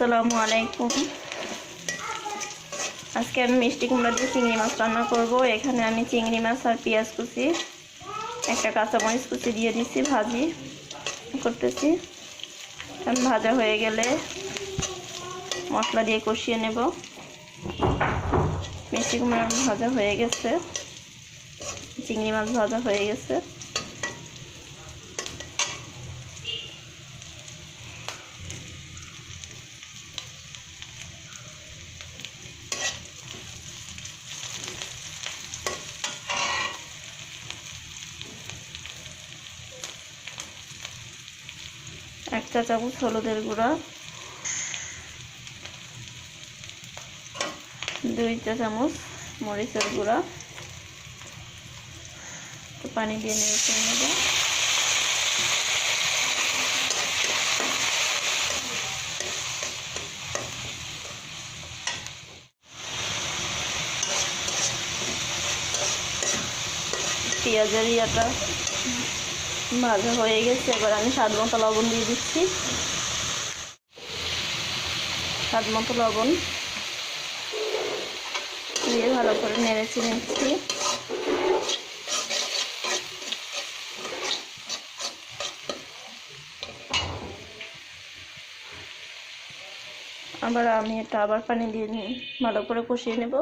আসসালামু আলাইকুম। আজকে আমি মিষ্টি কুমড়া দিয়ে চিংড়ি মাছ রান্না করব। এখানে আমি চিংড়ি মাছ আর পেঁয়াজ কুচি, একটা কাঁচামরিচ কুচি দিয়ে দিচ্ছি ভাজি করতেছি। ভাজা হয়ে গেলে মশলা দিয়ে কষিয়ে নেব। মিষ্টি কুমড়া ভাজা হয়ে গেছে। চিংড়ি মাছ ভাজা হয়ে গেছে। এক চা চামচ হলুদের গুঁড়া দুই চা চামচ মরিচের গুঁড়া। তো পানি দিয়ে চেড়ে নেব। পেঁয়াজের ইয়াটা ভাজা হয়ে গেছে, এবার আমি স্বাদ মতো লবণ দিয়ে দিচ্ছি। স্বাদ মতো লবণ দিয়ে ভালো করে নেড়েছি নিচ্ছি। আবার আমি এটা আবার পানি দিয়ে ভালো করে কষিয়ে নেব।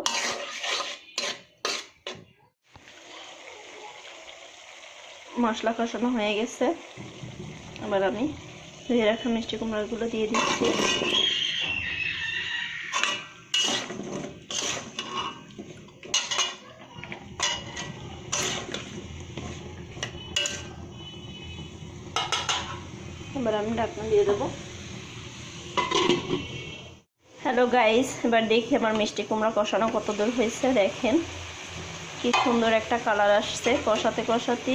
মশলা কষানো হয়ে গেছে। আবার আমি ধুয়ে রাখা মিষ্টি কুমড়াগুলো দিয়ে দিচ্ছি। এবার আমি ঢাকনা দিয়ে দেবো। হ্যালো গাইস, এবার দেখি আমার মিষ্টি কুমড়া কষানো কত দূর হয়েছে, দেখেন। কি সুন্দর একটা কালার আসছে কষাতে কষাতে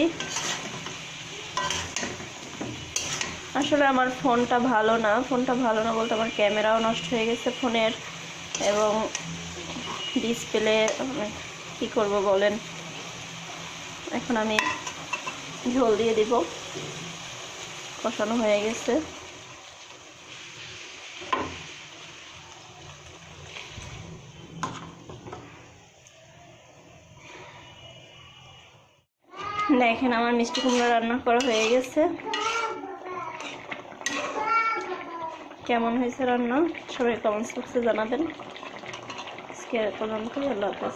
আসলে আমার ফোনটা ভালো না। ফোনটা ভালো না বলতে আমার ক্যামেরাও নষ্ট হয়ে গেছে ফোনের। এবং ডিসপ্লে কি করব বলেন? এখন আমি ঝোল দিয়ে দিব। কষানো হয়ে গেছে। দেখেন আমার মিষ্টি কুমড়া রান্না করা হয়ে গেছে। কেমন হয়েছে রান্না? সবাই কমেন্টস বক্সে জানাবেন। আজকে পর্যন্ত আল্লাহ হাফেজ।